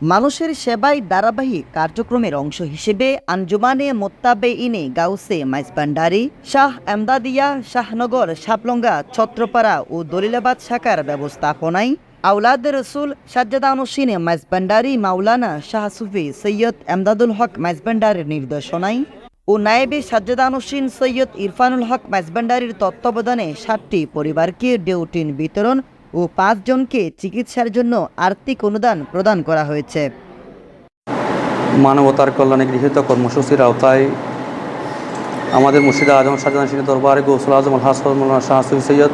মানুষের সেবায় ধারাবাহিক কার্যক্রমের অংশ হিসেবে আঞ্জুমানে মোত্তাবে ইনে গাউসে মাইজবান্ডারি, শাহ এমদাদিয়া শাহনগর শাপলঙ্গা ছত্রপাড়া ও দলিলাবাদ শাখার ব্যবস্থাপনায় আউলাদ রসুল সাজ্জাদানুসিনে মাইজবান্ডারি, মাওলানা শাহ সুফি সৈয়দ এমদাদুল হক মাইজবান্ডারের নির্দেশনায় ও নায়েবে সাজ্জাদানুসিন সৈয়দ ইরফানুল হক মাইজবান্ডারির তত্ত্বাবধানে সাতটি পরিবারকে ডিউটিন বিতরণ ও পাঁচজনকে চিকিৎসার জন্য আর্থিক অনুদান প্রদান করা হয়েছে। মানবতার কল্যাণে গৃহীত কর্মসূচির আওতায় আমাদের মুর্শিদা আজম শাহজাহান সিং দরবারে গৌসুল আজম আল হাসন শাহ সুফি সৈয়দ,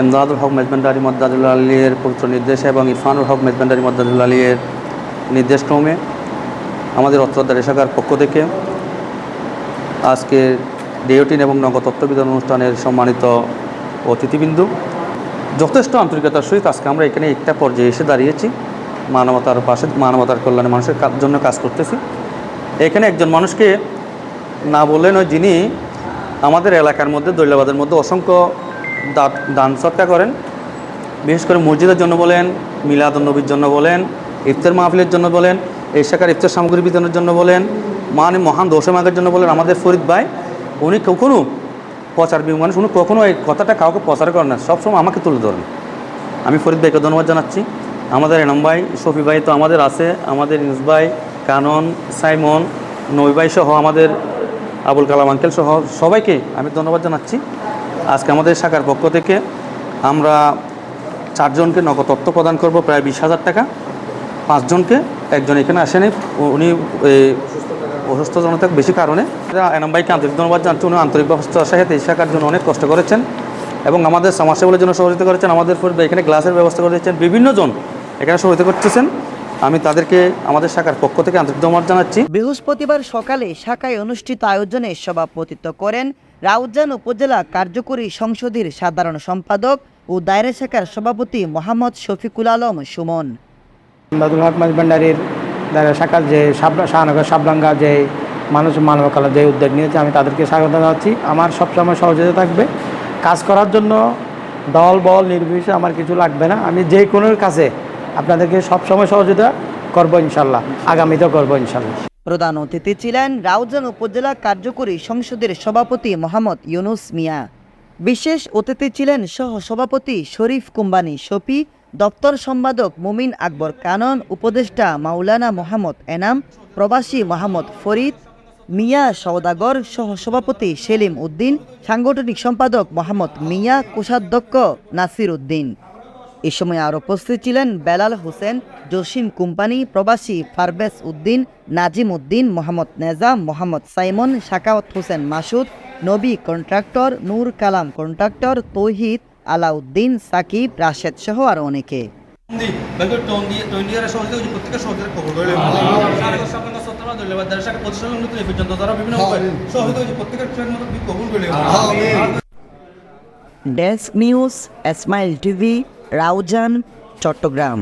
এমদাদুল হক মেজবান্ডারি মদ্দাদুল্লা আলীর পবিত্র নির্দেশ এবং ইরফানুল হক মেজবান্ডারি মদ্দাদুল্লা আলীর নির্দেশক্রমে আমাদের অত্রাধারী শাখার পক্ষ থেকে আজকে ডেওটিন এবং নগদ তত্ত্ব বিতরণ অনুষ্ঠানের সম্মানিত অতিথিবৃন্দু যথেষ্ট আন্তরিকতার সহিত আজকে আমরা এখানে একটা পর্যায়ে এসে দাঁড়িয়েছি। মানবতার পাশে, মানবতার কল্যাণে মানুষের জন্য কাজ করতেছি। এখানে একজন মানুষকে না বললে নয়, যিনি আমাদের এলাকার মধ্যে দৈলাবাদের মধ্যে অসংখ্য দাত- দান সৎকা করেন। বিশেষ করে মসজিদের জন্য বলেন, মিলাদ নবীর জন্য বলেন, ইফতার মাহফিলের জন্য বলেন এই শাখার ইফতার সামগ্রী বিতরণের জন্য বলেন মানে মহান দোষমাগের জন্য বলেন, আমাদের ফরিদ ভাই, উনি কখনো প্রচার বিমুখ মানুষ, উনি কখনো এই কথাটা কাউকে প্রচার করেন না। সবসময় আমাকে তুলে ধরেন। আমি ফরিদ ভাইকে ধন্যবাদ জানাচ্ছি। আমাদের এনাম ভাই, শফি ভাই তো আমাদের আছে। আমাদের ইউনুস ভাই, কানন, সাইমন, নবী ভাই সহ আমাদের আবুল কালাম আঙ্কেল সহ সবাইকে আমি ধন্যবাদ জানাচ্ছি। আজকে আমাদের শাখার পক্ষ থেকে আমরা চারজনকে নগদ তথ্য প্রদান করব, প্রায় বিশ হাজার টাকা। পাঁচজনকে, একজন এখানে আসেনি উনি এই, অসুস্থ জনতার বেশি কারণে। এনাম ভাইকে আন্তরিক ধন্যবাদ জানাচ্ছি। উনি আন্তরিক ব্যবস্থার সাথে এই শাখার জন্য অনেক কষ্ট করেছেন এবং আমাদের সমাজসেবলের জন্য সহযোগিতা করেছেন। আমাদের এখানে গ্লাসের ব্যবস্থা করে দিচ্ছেন বিভিন্ন জন এখানে সহযোগিতা করতেছেন। আমি তাদেরকে আমাদের শাখার পক্ষ থেকে আন্তরিক ধন্যবাদ জানাচ্ছি। বৃহস্পতিবার সকালে শাখায় অনুষ্ঠিত আয়োজনে সভাপতিত্ব করেন রাউজান উপজেলা কার্যকরী সংসদের সাধারণ সম্পাদক ও দায়রা শাখার সভাপতি মোহাম্মদ শফিকুল আলম সুমন। দাদুল হক শাখার যে সাবলা শাহনগর, সাবলাঙ্গা যে মানুষ মানব কলা যে উদ্যোগ নিয়েছে, আমি তাদেরকে স্বাগত জানাচ্ছি। আমার সবসময় সহযোগিতা থাকবে। কাজ করার জন্য দল, বল, নির্বিশেষে আমার কিছু লাগবে না। আমি যে কোনো কাছে আপনাদেরকে সবসময় সহযোগিতা করব ইনশাল্লাহ। আগামীতেও করব ইনশাল্লাহ। প্রধান অতিথি ছিলেন রাউজান উপজেলা কার্যকরী সংসদের সভাপতি মোহাম্মদ ইউনুস মিয়া। বিশেষ অতিথি ছিলেন সহ সভাপতি শরীফ কুম্বানি, শফি দপ্তর সম্পাদক মুমিন আকবর কানন, উপদেষ্টা মাওলানা মোহাম্মদ এনাম, প্রবাসী মোহাম্মদ ফরিদ, মিয়া সওদাগর সহ সভাপতি সেলিম উদ্দিন, সাংগঠনিক সম্পাদক মোহাম্মদ মিয়া, কোষাধ্যক্ষ নাসির উদ্দিন। এ সময় আরও উপস্থিত ছিলেন বেলাল হোসেন, জসিম কোম্পানি, প্রবাসী ফারবেস Uddin, Nazim Uddin, Mohammad Nezam, Mohammad Simon, Shakawat Hossain Masud, Nabi contractor, Nur Kalam contractor, Tauhid Alauddin Sakib Rashed সহ আরও অনেকে। মতো কবুল করে desk news Ismail TV Raozan Chattogram.